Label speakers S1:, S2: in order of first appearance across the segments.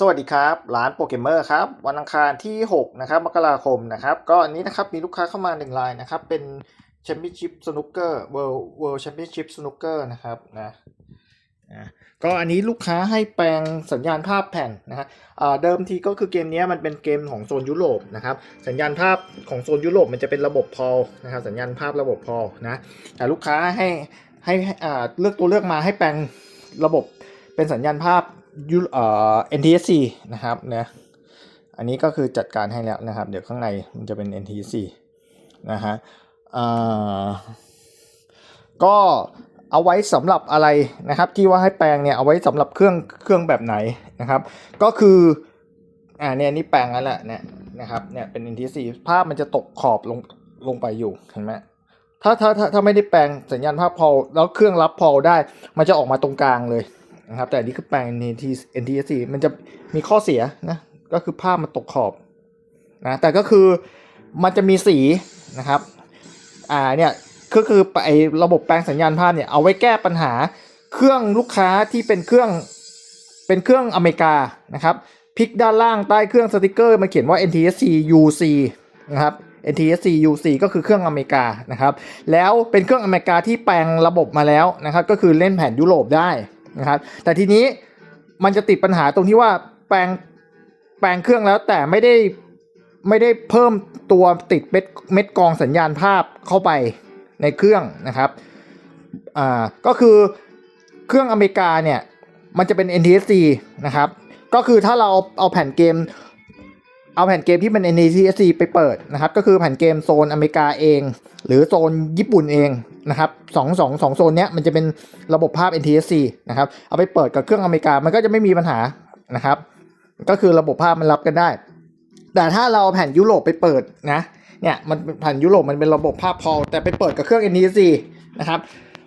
S1: สวัสดีครับร้านโปเกมเมอร์ครับวันอังคารที่ 6 นะครับมกราคมนะครับ ก็อันนี้นะครับมีลูกค้าเข้ามาหนึ่งรายนะครับ เป็นแชมเปี้ยนชิพสนุกเกอร์เวิลด์เวิลด์แชมเปี้ยนชิพสนุกเกอร์นะครับนะก็อันนี้ลูกค้าให้แปลงสัญญาณภาพแผ่นนะฮะเดิมทีก็คือเกมนี้มันเป็นเกมของโซนยุโรปนะครับ สัญญาณภาพของโซนยุโรปมันจะเป็นระบบพอลนะครับ สัญญาณภาพระบบพอลนะแต่ลูกค้าให้ให้เลือกตัวเลือกมาให้แปลงระบบเป็นสัญญาณภาพ ยูเอ่อ NTSC นะครับนะอันนี้ก็คือจัดการให้แล้วนะครับ เดี๋ยวข้างในมันจะเป็น NTSC นะฮะก็เอาไว้สำหรับอะไรนะครับ ที่ว่าให้แปลงเนี่ยเอาไว้สำหรับเครื่องเครื่องแบบไหนนะครับ ก็คืออ่าเนี่ยนี่แปลงแล้วแหละเนี่ยนะครับเนี่ยเป็น NTSC ภาพมันจะตกขอบลงลงไปอยู่เห็นไหมถ้าถ้าถ้าถ้าไม่ได้แปลงสัญญาณภาพพอแล้วเครื่องรับพอได้ มันจะออกมาตรงกลางเลย นะครับ แต่อันนี้คือแปลง NTSC มันจะมีข้อเสียนะ ก็คือภาพมันตกขอบนะ แต่ก็คือมันจะมีสีนะครับ อ่าเนี่ยก็คือไอระบบแปลงสัญญาณภาพเนี่ยเอาไว้แก้ปัญหาเครื่องลูกค้าที่เป็นเครื่องเป็นเครื่องอเมริกานะครับพลิกด้านล่างใต้เครื่องสติกเกอร์มาเขียนว่า NTSC UC นะครับ NTSC UC ก็คือเครื่องอเมริกานะครับ แล้วเป็นเครื่องอเมริกาที่แปลงระบบมาแล้วนะครับ ก็คือเล่นแผ่นยุโรปได้ นะครับ แต่ทีนี้มันจะติดปัญหาตรงที่ว่าแปลงแปลงเครื่องแล้วแต่ไม่ได้ไม่ได้เพิ่มตัวติดเม็ดเม็ดกองสัญญาณภาพเข้าไปในเครื่องนะครับอ่าก็คือเครื่องอเมริกาเนี่ยมันจะเป็น NTSC นะครับ ก็คือถ้าเราเอาแผ่นเกม เอาแผ่นเกมที่เป็น NTSC ไปเปิดนะครับ ก็คือแผ่นเกมโซนอเมริกาเอง หรือโซนญี่ปุ่นเอง นะครับสองสองสองโซนเนี้ยมันจะเป็นระบบภาพ NTSC นะครับ เอาไปเปิดกับเครื่องอเมริกา มันก็จะไม่มีปัญหานะครับ ก็คือระบบภาพมันรับกันได้ แต่ถ้าเราแผ่นยุโรปไปเปิดนะ เนี่ยมันแผ่นยุโรปมันเป็นระบบภาพพอ แต่ไปเปิดกับเครื่อง NTSC นะครับ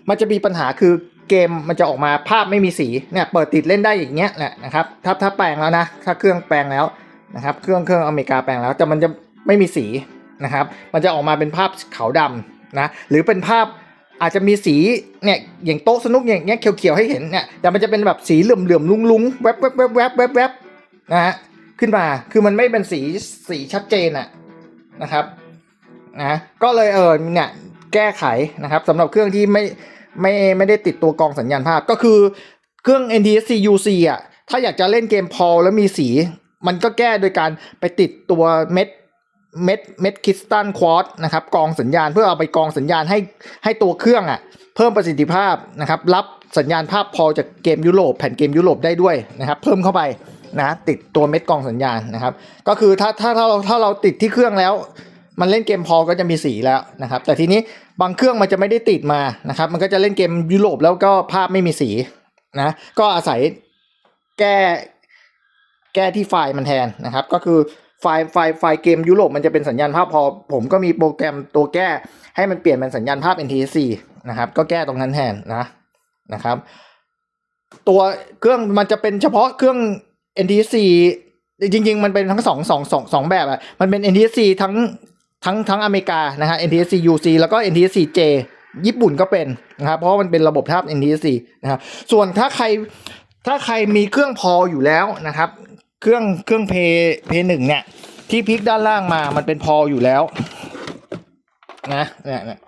S1: มันจะมีปัญหาคือเกมมันจะออกมาภาพไม่มีสี เนี่ยเปิดติดเล่นได้อย่างเงี้ยแหละนะครับ ถ้าถ้าแปลงแล้วนะ ถ้าเครื่องแปลงแล้วนะครับ เครื่องเครื่องอเมริกาแปลงแล้ว แต่มันจะไม่มีสีนะครับ มันจะออกมาเป็นภาพขาวดำนะ หรือเป็นภาพ อาจจะมีสีเนี่ยอย่างโต๊ะสนุกอย่างเงี้ยเขียวๆให้เห็นเนี่ยแต่มันจะเป็นแบบสีเหลื่อมๆลุงๆแวบๆแวบๆแวบๆแวบแวบนะฮะขึ้นมาคือมันไม่เป็นสีสีชัดเจนอะนะครับนะก็เลยเออเนี่ยแก้ไขนะครับสำหรับเครื่องที่ไม่ไม่ไม่ได้ติดตัวกองสัญญาณภาพก็คือเครื่อง NTSC UC อะถ้าอยากจะเล่นเกมพอแล้วมีสี มันก็แก้โดยการไปติดตัวเม็ด เม็ดเม็ดคริสตัลควอตนะครับกองสัญญาณเพื่อเอาไปกองสัญญาณให้ให้ตัวเครื่องอะเพิ่มประสิทธิภาพนะครับรับสัญญาณภาพพอจากเกมยุโรปแผ่นเกมยุโรปได้ด้วยนะครับเพิ่มเข้าไปนะติดตัวเม็ดกองสัญญาณนะครับก็คือถ้าถ้าถ้าเราถ้าเราติดที่เครื่องแล้ว มันเล่นเกมพอก็จะมีสีแล้วนะครับแต่ทีนี้บางเครื่องมันจะไม่ได้ติดมานะครับมันก็จะเล่นเกมยุโรปแล้วก็ภาพไม่มีสีนะก็อาศัยแก้แก้ที่ไฟล์มันแทนนะครับก็คือ ไฟล์ไฟล์ไฟล์เกมยุโรปมันจะเป็นสัญญาณภาพพอ ผมก็มีโปรแกรมตัวแก้ให้มันเปลี่ยนเป็นสัญญาณภาพ NTSC นะครับ ก็แก้ตรงนั้นแทนนะนะครับ ตัวเครื่องมันจะเป็นเฉพาะเครื่อง NTSC จริง ๆ มันเป็นทั้งสองสองสองสองแบบอะมันเป็น NTSC ทั้งทั้งทั้งอเมริกานะฮะ NTSC UC แล้วก็ NTSC J ญี่ปุ่นก็เป็นนะครับ เพราะมันเป็นระบบภาพ NTSC นะครับ ส่วนถ้าใครถ้าใครมีเครื่องพออยู่แล้วนะครับ เครื่องเครื่องเพย์เพย์หนึ่งเนี่ย ที่พลิกด้านล่างมามันเป็นพออยู่แล้ว นะเนี่ยเนี่ย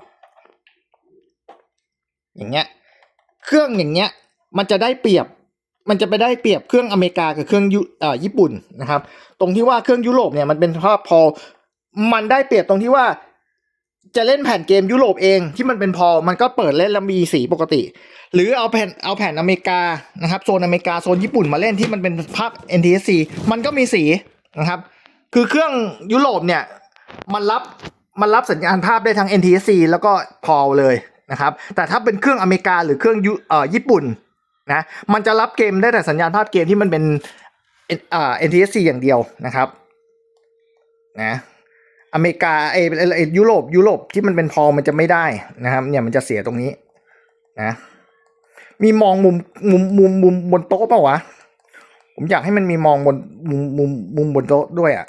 S1: อย่างเงี้ย เครื่องอย่างเงี้ย มันจะได้เปรียบ มันจะไปได้เปรียบเครื่องอเมริกากับเครื่องยุเอ่อญี่ปุ่นนะครับ ตรงที่ว่าเครื่องยุโรปเนี่ยมันเป็นภาพพอ มันได้เปรียบตรงที่ว่า จะเล่นแผ่นเกมยุโรปเองที่มันเป็นพอมันก็เปิดเล่นแล้วมีสีปกติ หรือเอาแผ่นเอาแผ่นอเมริกานะครับโซนอเมริกาโซนญี่ปุ่นมาเล่นที่มันเป็นภาพ NTSC มันก็มีสีนะครับ คือเครื่องยุโรปเนี่ยมันรับมันรับสัญญาณภาพได้ทั้ง NTSC แล้วก็พอเลยนะครับ แต่ถ้าเป็นเครื่องอเมริกาหรือเครื่องยุเอ่อญี่ปุ่นนะมันจะรับเกมได้แต่สัญญาณภาพเกมที่มันเป็นเอ่อ NTSC อย่างเดียวนะครับนะ อเมริกาไอยุโรปยุโรปที่มันเป็นพอมันจะไม่ได้นะครับ เนี่ยมันจะเสียตรงนี้นะ มีมองมุมมุมมุมมุมบนโต๊ะเปล่าวะผมอยากให้มันมีมองบนมุมมุมมุมบนโต๊ะด้วยอะ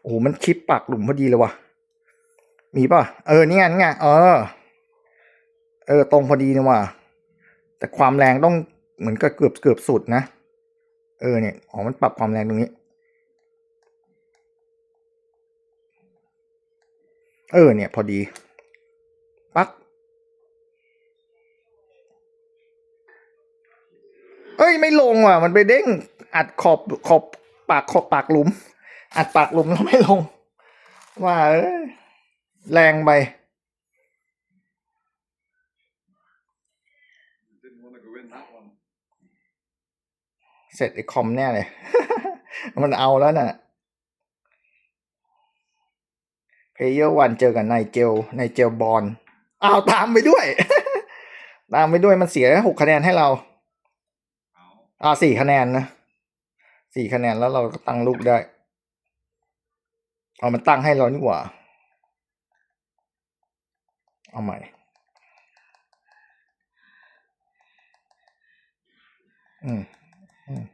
S1: โอ้โหมันชิปปากหลุมพอดีเลยวะมีป่ะเออนี่ไงนี่ไงเออ เออ ตรงพอดีนี่ว่ะแต่ความแรงต้องเหมือนกับเกือบเกือบสุดนะเออเนี่ยอ๋อมันปรับความแรงตรงนี้ เออเนี่ย พอดี ปักเอ้ย ไม่ลงว่ะ มันไปเด้ง อัดขอบขอบปากขอบปากหลุม อัดปากหลุมแล้วไม่ลง ว่าเอยแรงไป เสร็จไอ้คอมแน่เลย มันเอาแล้วน่ะ เพย์เยอร์วันเจอกับไนเจลไนเจลบอลอ้าวตามไปด้วย ตามไปด้วยมันเสียหกคะแนนให้เราอ่าสี่คะแนนนะสี่คะแนนแล้วเราก็ตั้งลูกได้เอามันตั้งให้เรานี่หว่า เอาใหม่ อืม อืม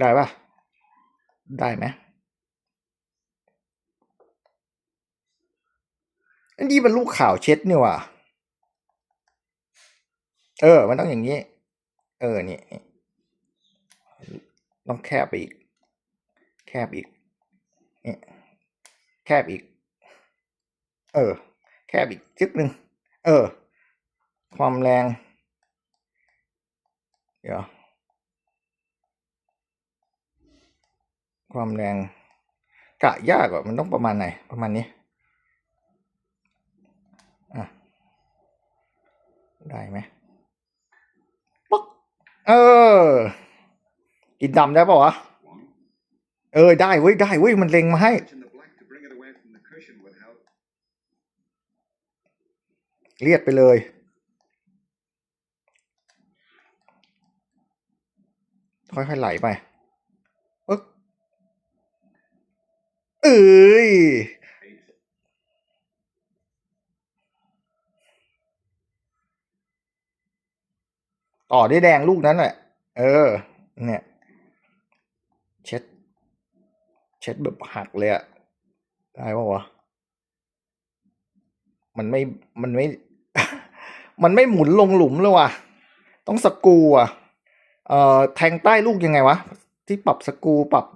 S1: ได้ปะ ได้ไหมอันนี้เป็นลูกข่าวเช็ดนี่หว่าเออ มันต้องอย่างนี้ เออ นี่ ต้องแคบไปอีก แคบอีกนี่แคบอีก เออ แคบอีกจึกหนึ่ง เออ ความแรง เดี๋ยว ความแรงกะยากกว่ามันต้องประมาณไหน ประมาณนี้อะได้ไหมป๊อกเออ กินดำได้ปะวะ เออ ได้เว้ย ได้เว้ย มันเล็งมาให้เลียดไปเลยค่อยๆไหลไปปึ๊ก เอ้ยต่อได้แดงลูกนั้นแหละ เออ เนี่ย เช็ด เช็ดแบบหักเลยอะได้ปะวะ มันไม่ มันไม่ มันไม่หมุนลงหลุมเลยว่ะ ต้องสกูอะ เอ่อ แทงใต้ลูกยังไงวะ ที่ปรับสกูปรับ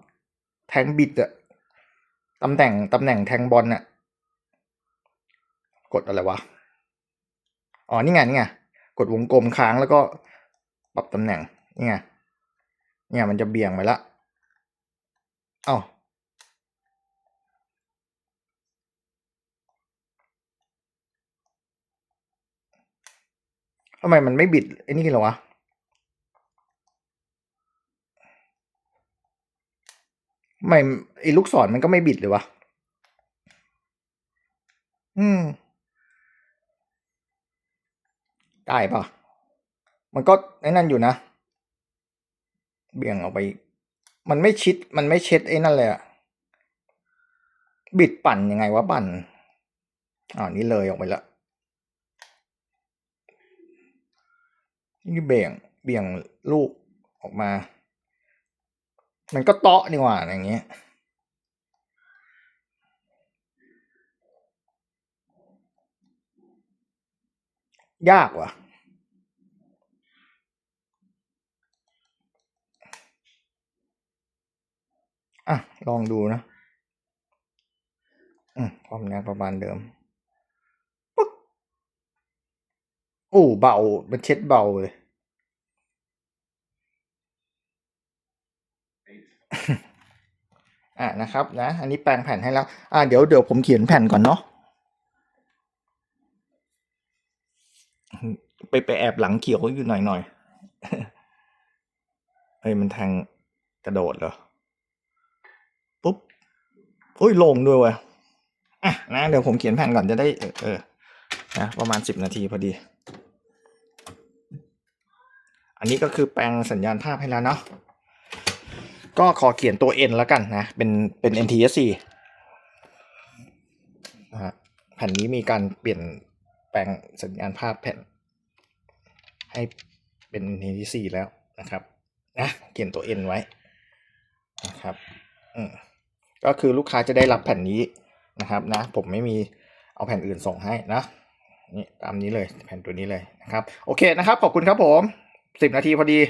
S1: แทงบิดอะ ตำแหน่งตำแหน่งแทงบอลน่ะ กดอะไรวะ อ๋อ นี่ไงนี่ไง กดวงกลมค้างแล้วก็ปรับตำแหน่ง นี่ไง เนี่ยมันจะเบี่ยงไปละเอ้าทำไมมันไม่บิดไอ้นี่เหรอวะ ทำ ไม่ไอ้ลูกศรมันก็ไม่บิดเลยวะ อืม ได้ปะมันก็ไอ้นั่นอยู่นะ เบี่ยงออกไป มันไม่ชิด มันไม่เช็ดไอ้นั่นเลยอะบิดปั่นยังไงวะปั่นอ่านี่เลยออกไปแล้วนี่เบี่ยง เบี่ยงลูกออกมา มันก็เตาะนี่หว่าอย่างเงี้ยยากว่ะ อะ ลองดูนะ อืมความแรงประมาณเดิม ปึ๊กโอ้ เบา มันเช็ดเบาเลย อะนะครับนะ อันนี้แปลงแผ่นให้แล้ว อะเดี๋ยวเดี๋ยวผมเขียนแผ่นก่อนเนาะ ไปไปแอบหลังเขียวอยู่หน่อยหน่อยเฮ้ยมันแทงกระโดดเหรอ ปุ๊บโอ้ยลงด้วยเว่ะอะนะเดี๋ยวผมเขียนแผ่นก่อนจะได้ เออเออนะประมาณสิบนาทีพอดี อันนี้ก็คือแปลงสัญญาณภาพให้แล้วเนาะ ก็ขอเขียนตัว N แล้วกันนะ เป็นเป็น NTSC นะฮะแผ่นนี้มีการเปลี่ยนแปลงสัญญาณภาพแผ่น ให้เป็น NTSC แล้วนะครับนะเขียนตัว N ไว้นะครับอืมก็คือลูกค้าจะได้รับแผ่นนี้นะครับนะ ผมไม่มีเอาแผ่นอื่นส่งให้นะนี่ตามนี้เลยแผ่นตัวนี้เลยนะครับ โอเคนะครับ ขอบคุณครับผมสิบนาทีพอดี